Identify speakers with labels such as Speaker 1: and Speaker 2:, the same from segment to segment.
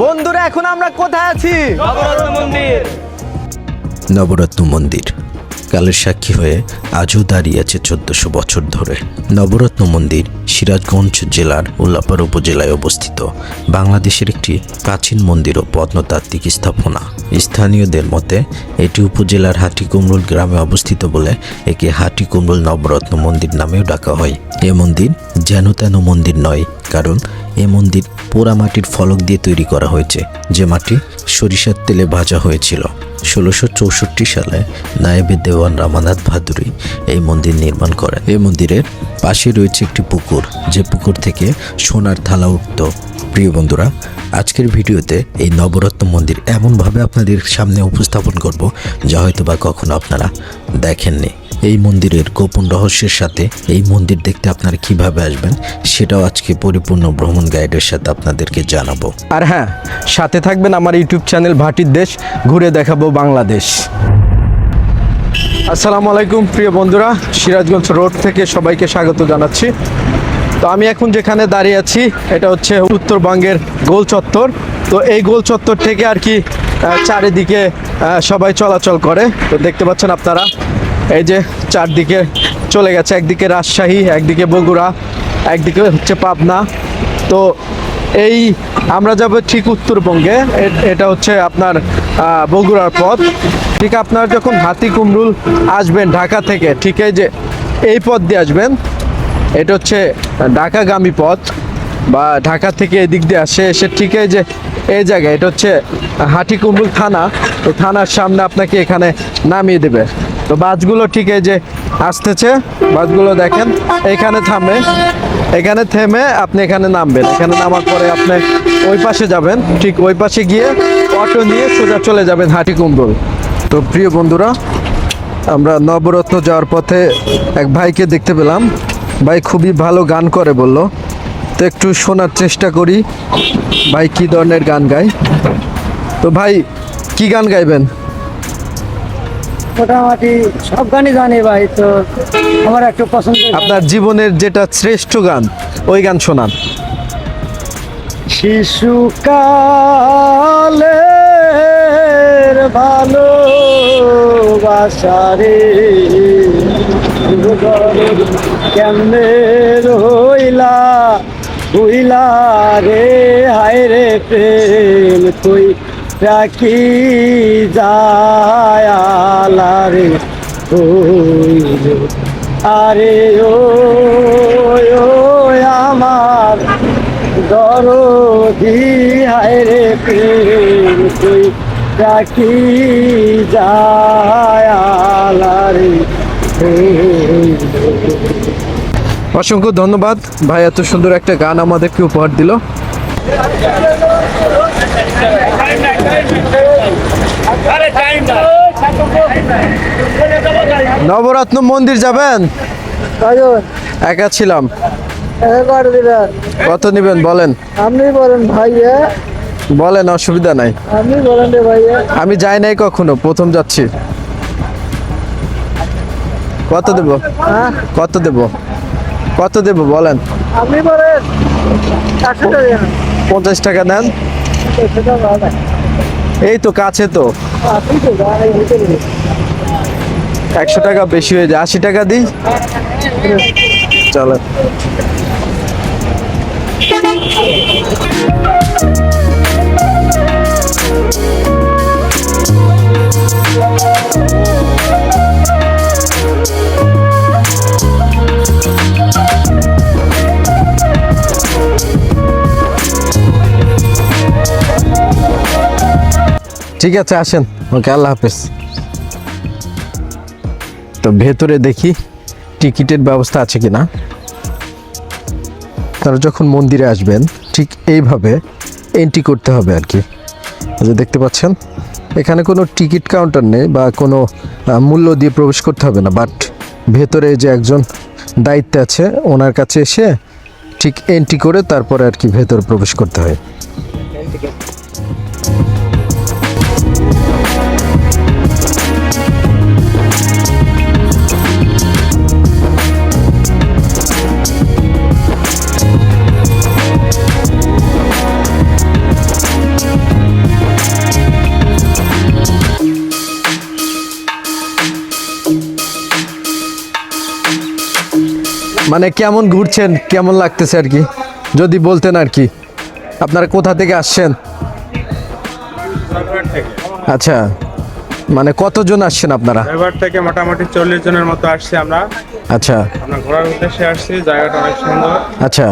Speaker 1: বন্ধুরা এখন আমরা কোথায় আছি?
Speaker 2: নবরত্ন মন্দির।
Speaker 3: নবরত্ন মন্দির। কালের সাক্ষী হয়ে আজও দাঁড়িয়ে আছে চোদ্দশো বছর ধরে। নবরত্ন মন্দির সিরাজগঞ্জ জেলার উল্লাপাড় উপজেলায় অবস্থিত। বাংলাদেশের একটি প্রাচীন মন্দির ও প্রত্নতাত্ত্বিক স্থাপনা। স্থানীয়দের মতে এটি উপজেলার হাটিকুমরুল গ্রামে অবস্থিত বলে একে হাটিকুমরুল নবরত্ন মন্দির নামেও ডাকা হয়। এ মন্দির যেন তেন মন্দির নয় কারণ এ মন্দির পোড়া মাটির ফলক দিয়ে তৈরি করা হয়েছে। যে মাটি সরিষার তেলে ভাজা হয়েছিল। ষোলোশো চৌষট্টি সালে নায়েবে দেওয়ান রামানাথ ভাদুরী এই মন্দির নির্মাণ করেন। এই মন্দিরের পাশে রয়েছে একটি পুকুর। যে পুকুর থেকে সোনার থালা উঠত। প্রিয় বন্ধুরা, আজকের ভিডিওতে এই নবরত্ন মন্দির এমনভাবে আপনাদের সামনে উপস্থাপন করব যা হয়তো বা কখনো আপনারা দেখেননি। এই মন্দিরের গোপন রহস্যের সাথে এই মন্দির দেখতে আপনারা কীভাবে আসবেন, সেটাও আজকে পরিপূর্ণ ভ্রমণ গাইডের সাথে আপনাদেরকে জানাব।
Speaker 1: আর হ্যাঁ সাথে থাকবেন আমার ইউটিউব চ্যানেল ভাটির দেশ, ঘুরে দেখাবো বাংলাদেশ। আসসালামু আলাইকুম প্রিয় বন্ধুরা, সিরাজগঞ্জ রোড থেকে সবাইকে স্বাগত জানাচ্ছি। তো আমি এখন যেখানে দাঁড়িয়ে আছি, এটা হচ্ছে উত্তরবঙ্গের গোল চত্বর। তো এই গোল চত্বর থেকে আর কি চারিদিকে সবাই চলাচল করে। তো দেখতে পাচ্ছেন আপনারা এই যে চারদিকে চলে গেছে, একদিকে রাজশাহী, একদিকে বগুড়া, একদিকে হচ্ছে পাবনা। তো এই আমরা যাব ঠিক উত্তরবঙ্গে এটা হচ্ছে আপনার বগুড়ার পথ। ঠিক আপনার যখন হাতি কুমরুল আসবেন ঢাকা থেকে, ঠিক এই যে এই পথ দিয়ে আসবেন, এটা হচ্ছে ঢাকাগামী পথ বা ঢাকা থেকে এদিক দিয়ে আসে, এসে ঠিক এই যে এই জায়গায়, এটা হচ্ছে হাটিকুমরুল থানা। এই থানার সামনে আপনাকে এখানে নামিয়ে দেবে। তো বাসগুলো ঠিক এই যে আসতেছে। বাসগুলো দেখেন, এখানে থামে। এখানে থেমে আপনি এখানে নামবেন। এখানে নামার পরে আপনি ওই পাশে যাবেন। ঠিক ওই পাশে গিয়ে অটো নিয়ে সোজা চলে যাবেন হাটিকুমরুল তো প্রিয় বন্ধুরা, আমরা নবরত্ন যাওয়ার পথে এক ভাইকে দেখতে পেলাম। ভাই খুবই ভালো গান করে বলল। তো একটু শোনার চেষ্টা করি। ভাই কি ধরনের গান গায়? তো ভাই, কি গান গাইবেন?
Speaker 4: মোটামুটি সব গানই জানি ভাই তো আমার একটু পছন্দের গান।
Speaker 1: আপনার জীবনের যেটা শ্রেষ্ঠ গান ওই গান শোনান
Speaker 4: শিশুকালের ভালো বাসারে কেমনে রইলা হইলা রে হায় রে প্রেম তুই রাখি যায়ালা রে হইল আরে ও আমার দরদি, হায় রে প্রেম তুই রাখি যায়ালারে
Speaker 1: অসংখ্য ধন্যবাদ। ভাই, এত সুন্দর একটা গান আমাদেরকে উপহার দিল
Speaker 2: আরে টাইম না
Speaker 1: নবরত্ন মন্দির যাবেন? একা ছিলাম। কত নেবেন বলেন।
Speaker 4: আপনি বলেন ভাইয়া।
Speaker 1: বলেন অসুবিধা নাই।
Speaker 4: আপনি বলেন রে ভাইয়া।
Speaker 1: আমি যাই নাই কখনো প্রথম যাচ্ছি। কত দেব?
Speaker 4: হ্যাঁ?
Speaker 1: কত দেব? কত দেব বলেন।
Speaker 4: আপনি বলেন। একশো টাকা
Speaker 1: পঞ্চাশ টাকা দেন।
Speaker 4: সেটা ভালো।
Speaker 1: এই তো কাছে তো। একশো টাকা বেশি হয়ে যায়। আশি টাকা দিই। চলো ঠিক আছে, আসেন। ওকে, আল্লাহ হাফেজ। তো ভেতরে দেখি টিকিটের ব্যবস্থা আছে কি না তারা যখন মন্দিরে আসবেন, ঠিক এইভাবে এন্ট্রি করতে হবে আর কি। যে দেখতে পাচ্ছেন, এখানে কোনো টিকিট কাউন্টার নেই বা কোনো মূল্য দিয়ে প্রবেশ করতে হবে না বাট ভেতরে যে একজন দায়িত্বে আছে, ওনার কাছে এসে ঠিক এন্ট্রি করে তারপরে আর কি ভেতরে প্রবেশ করতে হয়। মানে কেমন ঘুরছেন কেমন লাগতেছে আর কি? যদি বলতেন আর কি। আপনারা কোথা থেকে আসছেন? আচ্ছা মানে কতজন আসছেন আপনারা?
Speaker 5: এবার থেকে মোটামুটি চল্লিশ জনের মতো আসছি আমরা।
Speaker 1: আচ্ছা।
Speaker 5: আমরা ঘোরার উদ্দেশ্যে আসছি জায়গাটা অনেক সুন্দর।
Speaker 1: আচ্ছা।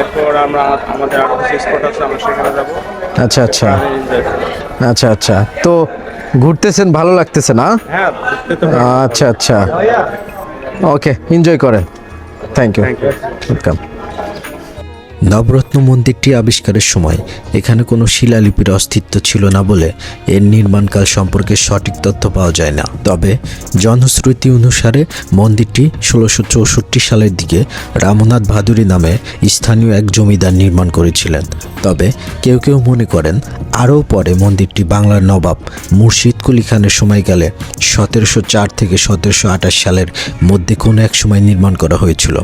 Speaker 5: এরপর আমরা আমাদের আরও কিছু স্পট আছে আমরা সেখানে যাব।
Speaker 1: আচ্ছা আচ্ছা। আচ্ছা আচ্ছা। তো ঘুরতেছেন ভালো লাগতেছে না?
Speaker 5: হ্যাঁ
Speaker 1: আচ্ছা আচ্ছা। ওকে এনজয় করেন। থ্যাংক ইউ ওয়েলকাম
Speaker 3: নবরত্ন মন্দিরটি আবিষ্কারের সময় এখানে কোনো শিলালিপির অস্তিত্ব ছিল না বলে এর নির্মাণকাল সম্পর্কে সঠিক তথ্য পাওয়া যায় না। তবে জনশ্রুতি অনুসারে মন্দিরটি ষোলোশো চৌষট্টি সালের দিকে রামনাথ ভাদুরী নামে স্থানীয় এক জমিদার নির্মাণ করেছিলেন। তবে কেউ কেউ মনে করেন আরও পরে মন্দিরটি বাংলার নবাব মুর্শিদ কুলি খানের সময়কালে সতেরোশো চার থেকে সতেরোশো আঠাশ সালের মধ্যে কোনো এক সময় নির্মাণ করা হয়েছিল।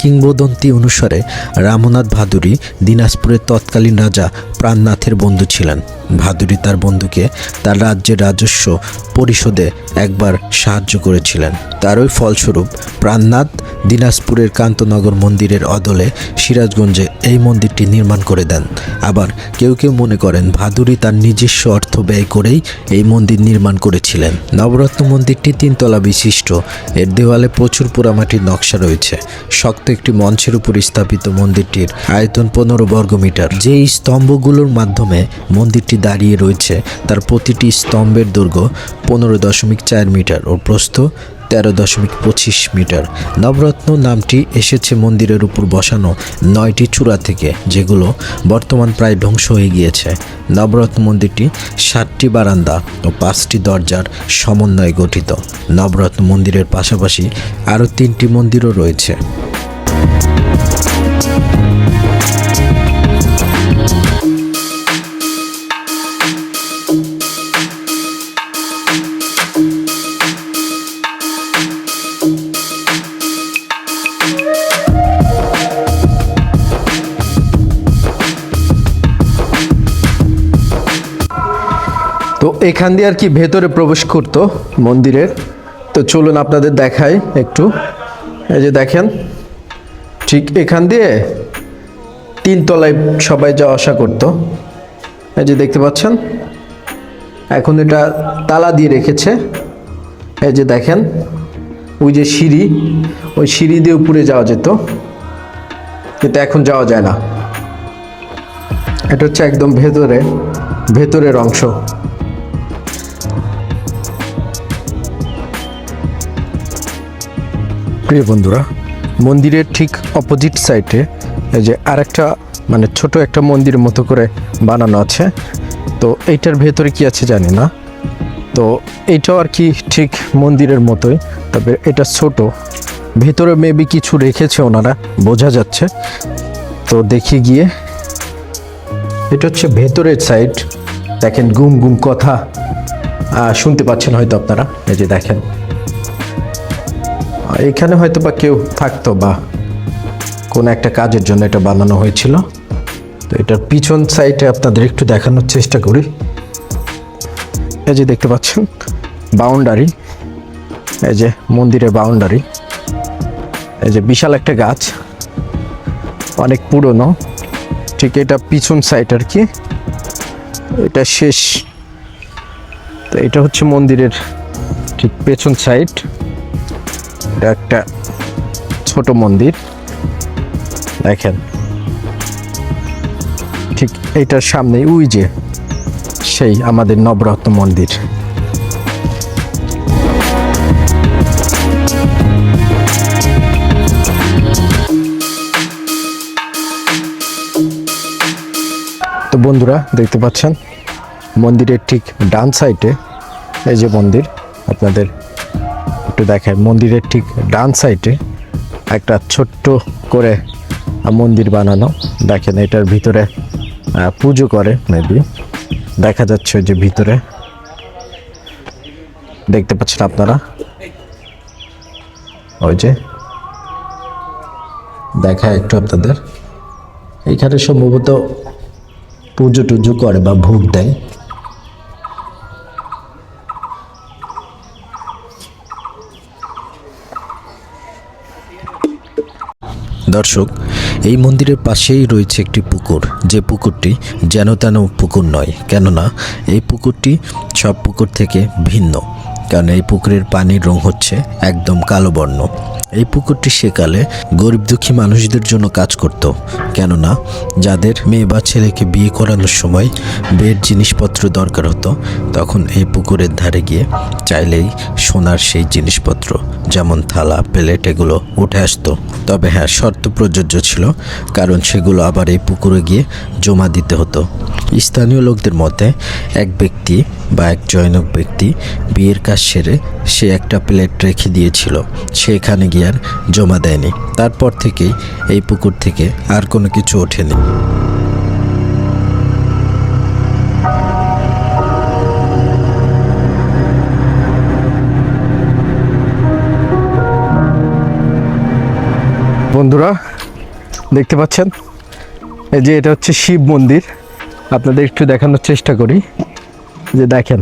Speaker 3: কিংবদন্তি অনুসারে রামনাথ ভাদুরী দিনাজপুরের তৎকালীন রাজা প্রাণনাথের বন্ধু ছিলেন। ভাদুরী তার বন্ধুকে তার রাজ্যের রাজস্ব পরিষদে একবার সাহায্য করেছিলেন। তারই ফলস্বরূপ প্রাণনাথ দিনাজপুরের কান্তনগর মন্দিরের অদলে সিরাজগঞ্জে এই মন্দিরটি নির্মাণ করে দেন। আবার কেউ কেউ মনে করেন ভাদুরী তার নিজস্ব অর্থ ব্যয় করেই এই মন্দির নির্মাণ করেছিলেন। নবরত্ন মন্দিরটি তিনতলা বিশিষ্ট। এর দেওয়ালে প্রচুর পোড়ামাটির নকশা রয়েছে। শক্ত একটি মঞ্চের উপর স্থাপিত মন্দিরটির আয়তন পনেরো বর্গ মিটার। যে স্তম্ভগুলোর মাধ্যমে মন্দিরটি দাঁড়িয়ে রয়েছে, তার প্রতিটি স্তম্ভের দৈর্ঘ্য পনেরো দশমিক চার মিটার ও প্রস্থ তেরো দশমিক পঁচিশ মিটার। নবরত্ন নামটি এসেছে মন্দিরের উপর বসানো নয়টি চূড়া থেকে, যেগুলো বর্তমান প্রায় ধ্বংস হয়ে গিয়েছে। নবরত্ন মন্দিরটি সাতটি বারান্দা ও পাঁচটি দরজার সমন্বয়ে গঠিত। নবরত্ন মন্দিরের পাশাপাশি আরও তিনটি মন্দিরও রয়েছে।
Speaker 1: এখান দিয়ে আর কি ভেতরে প্রবেশ করতো মন্দিরের। তো চলুন আপনাদের দেখাই একটু। এই যে দেখেন, ঠিক এখান দিয়ে তিন তলায় সবাই যাওয়া আসা করতো। এই যে দেখতে পাচ্ছেন, এখন এটা তালা দিয়ে রেখেছে। এই যে দেখেন, ওই যে সিঁড়ি, ওই সিঁড়ি দিয়ে উপরে যাওয়া যেত। কিন্তু এখন যাওয়া যায় না। এটা হচ্ছে একদম ভেতরে, ভেতরের অংশ। প্রিয় বন্ধুরা, মন্দিরের ঠিক অপোজিট সাইডে এই যে আরেকটা মানে ছোট একটা মন্দিরের মতো করে বানানো আছে। তো এইটার ভেতরে কি আছে জানি না। তো এইটাও আর কি ঠিক মন্দিরের মতোই, তবে এটা ছোট। ভেতরে মেবি কিছু রেখেছে ওনারা, বোঝা যাচ্ছে। তো দেখি গিয়ে। এটা হচ্ছে ভেতরের সাইড দেখেন, গুম গুম কথা। শুনতে পাচ্ছেন হয়তো আপনারা। এই যে দেখেন। এখানে হয়তো বা কেউ থাকতো বা কোনো একটা কাজের জন্য এটা বানানো হয়েছিল। তো এটার পিছন সাইডে আপনাদের একটু দেখানোর চেষ্টা করি। এই যে দেখতে পাচ্ছেন বাউন্ডারি এই যে মন্দিরের বাউন্ডারি এই যে বিশাল একটা গাছ, অনেক পুরনো। ঠিক এটা পিছন সাইড আর কি। এটা শেষ। তো এটা হচ্ছে মন্দিরের ঠিক পেছন সাইড। এটা একটা ছোট মন্দির। দেখেন। ঠিক এইটার সামনেই ওই যে সেই আমাদের নবরত্ন মন্দির। তো বন্ধুরা, দেখতে পাচ্ছেন? মন্দিরের ঠিক ডান সাইডে এই যে মন্দির, আপনাদের একটু দেখায় মন্দিরের ঠিক ডান সাইডে একটা ছোট্ট করে মন্দির বানানো। দেখেন, এটার ভিতরে পুজো করে মেবি দেখা যাচ্ছে যে ভিতরে। দেখতে পাচ্ছেন আপনারা? ওই যে। দেখায় একটু আপনাদের। এখানে সম্ভবত পুজো টুজো করে বা ভোগ দেয়।
Speaker 3: দর্শক, এই মন্দিরের পাশেই রয়েছে একটি পুকুর। যে পুকুরটি যেন তেন পুকুর নয়, কেননা এই পুকুরটি সব পুকুর থেকে ভিন্ন, কারণ এই পুকুরের পানির রং হচ্ছে একদম কালো বর্ণ। এই পুকুরটি সেকালে গরিব দুঃখী মানুষদের জন্য কাজ করত। কেননা যাদের মেয়ে বা ছেলেকে বিয়ে করানোর সময় বিয়ের জিনিসপত্র দরকার হতো, তখন এই পুকুরের ধারে গিয়ে চাইলেই সোনার সেই জিনিসপত্র, যেমন থালা, প্লেট, এগুলো উঠে আসতো। তবে হ্যাঁ শর্ত প্রযোজ্য ছিল, কারণ সেগুলো আবার এই পুকুরে গিয়ে জমা দিতে হতো। স্থানীয় লোকদের মতে, এক ব্যক্তি বা এক জৈনক ব্যক্তি বিয়ের কাজ সেরে সে একটা প্লেট রেখে দিয়েছিল। সে এখানে গিয়ে আর জমা দেয়নি। তারপর থেকেই এই পুকুর থেকে আর কোনো কিছু ওঠেনি।
Speaker 1: বন্ধুরা, দেখতে পাচ্ছেন? এই যে এটা হচ্ছে শিব মন্দির। আপনাদের একটু দেখানোর চেষ্টা করি। যে দেখেন,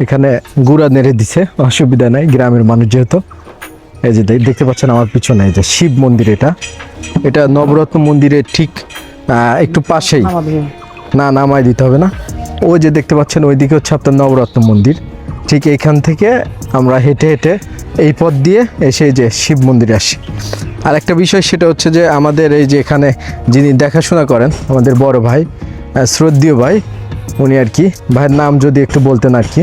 Speaker 1: এখানে গুড়া নেড়ে দিছে, অসুবিধা নাই, গ্রামের মানুষ যেহেতু। এই যে দেখতে পাচ্ছেন আমার পিছনে এই যে শিব মন্দির এটা। এটা নবরত্ন মন্দিরের ঠিক একটু পাশেই। না নামাই দিতে হবে না। ওই যে দেখতে পাচ্ছেন ওইদিকে হচ্ছে আপনার নবরত্ন মন্দির। ঠিক এইখান থেকে আমরা হেঁটে হেঁটে এই পথ দিয়ে এসে যে শিব মন্দিরে আসি। আর একটা বিষয় সেটা হচ্ছে যে আমাদের এই যে এখানে যিনি দেখাশোনা করেন আমাদের বড় ভাই শ্রদ্ধেয় ভাই উনি আর কি ভাইয়ের নাম যদি একটু বলতেন আর কি।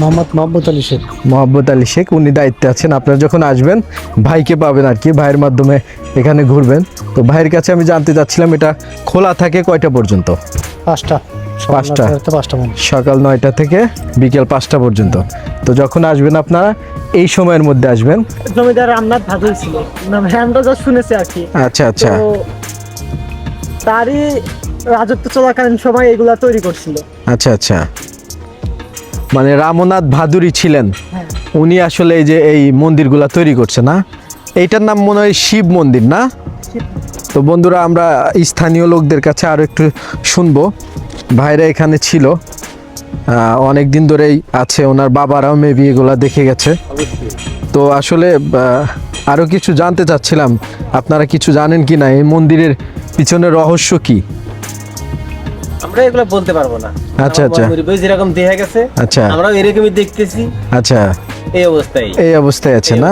Speaker 4: মোহাম্মদ মহব্বত আলী শেখ।
Speaker 1: মোহাম্মদ আলী শেখ উনি দায়িত্বে আছেন। আপনারা যখন আসবেন ভাইকে পাবেন আর কি ভাইয়ের মাধ্যমে এখানে ঘুরবেন। তো ভাইয়ের কাছে আমি জানতে চাচ্ছিলাম এটা খোলা থাকে কয়টা পর্যন্ত?
Speaker 4: পাঁচটা।
Speaker 1: পাঁচটা?
Speaker 4: সকাল
Speaker 1: নয়টা থেকে বিকেল পাঁচটা পর্যন্ত। তো যখন আসবেন আপনারা এই সময়ের মধ্যে আসবেন।
Speaker 6: জমিদার রামনাথ ভাদুই ছিল। আমরা যা শুনেছি আর কি।
Speaker 1: আচ্ছা আচ্ছা।
Speaker 6: তারই রাজত্ব চলাকালীন সময় এগুলা তৈরি করছিল।
Speaker 1: আচ্ছা আচ্ছা। মানে রামনাথ ভাদুরী ছিলেন। উনি আসলে এই যে এই মন্দিরগুলা তৈরি করছে না? এইটার নাম মনে হয় শিব মন্দির না? তো বন্ধুরা, আমরা স্থানীয় লোকদের কাছে আরও একটু শুনব। ভাইরা এখানে ছিল। অনেক দিন ধরেই আছে, ওনার বাবারাও মেবি এগুলা দেখে গেছে। তো আসলে আরও কিছু জানতে চাচ্ছিলাম। আপনারা কিছু জানেন কি না এই মন্দিরের পিছনে রহস্য কি?
Speaker 2: আমরা এগুলো বলতে পারব না।
Speaker 1: আচ্ছা, আচ্ছা।
Speaker 2: পরিবেশ যেরকম দেখা গেছে
Speaker 1: আচ্ছা।
Speaker 2: আমরাও এরকমই দেখতেছি।
Speaker 1: আচ্ছা।
Speaker 2: এই অবস্থায়।
Speaker 1: এই অবস্থায় আছে না?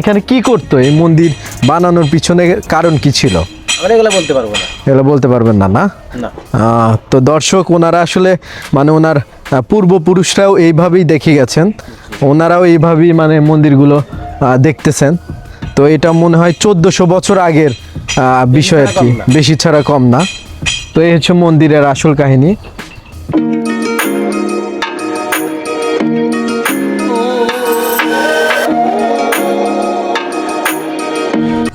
Speaker 1: এখানে কি করতো? এই মন্দির বানানোর পিছনে কারণ কি ছিল?
Speaker 2: আমরা এগুলো বলতে পারব না।
Speaker 1: এগুলো বলতে পারবেন না না? তো দর্শক ওনারা আসলে মানে ওনার পূর্বপুরুষরাও এইভাবেই দেখে গেছেন। ওনারাও এইভাবেই মানে মন্দিরগুলো দেখতেছেন। তো এটা মনে হয় চোদ্দশো বছর আগের আহ, বিষয় আর কি। বেশি ছাড়া কম না। তো এই হচ্ছে মন্দিরের আসল কাহিনী।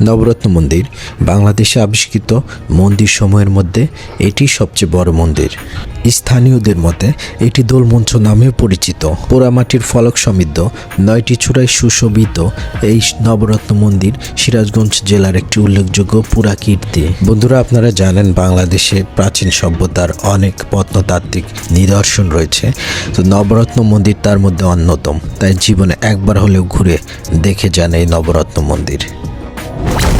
Speaker 3: নবরত্ন মন্দির বাংলাদেশে আবিষ্কৃত মন্দির সমূহের মধ্যে এটি সবচেয়ে বড় মন্দির। স্থানীয়দের মতে, এটি দোলমঞ্চ নামেও পরিচিত। পোড়ামাটির ফলক সমৃদ্ধ, নয়টি চূড়ায় সুশোভিত এই নবরত্ন মন্দির সিরাজগঞ্জ জেলার একটি উল্লেখযোগ্য পুরাকীর্তি। বন্ধুরা, আপনারা জানেন বাংলাদেশে প্রাচীন সভ্যতার অনেক প্রত্নতাত্ত্বিক নিদর্শন রয়েছে। তো নবরত্ন মন্দির তার মধ্যে অন্যতম। তাই জীবনে একবার হলেও ঘুরে দেখে যান এই নবরত্ন মন্দির। Yeah.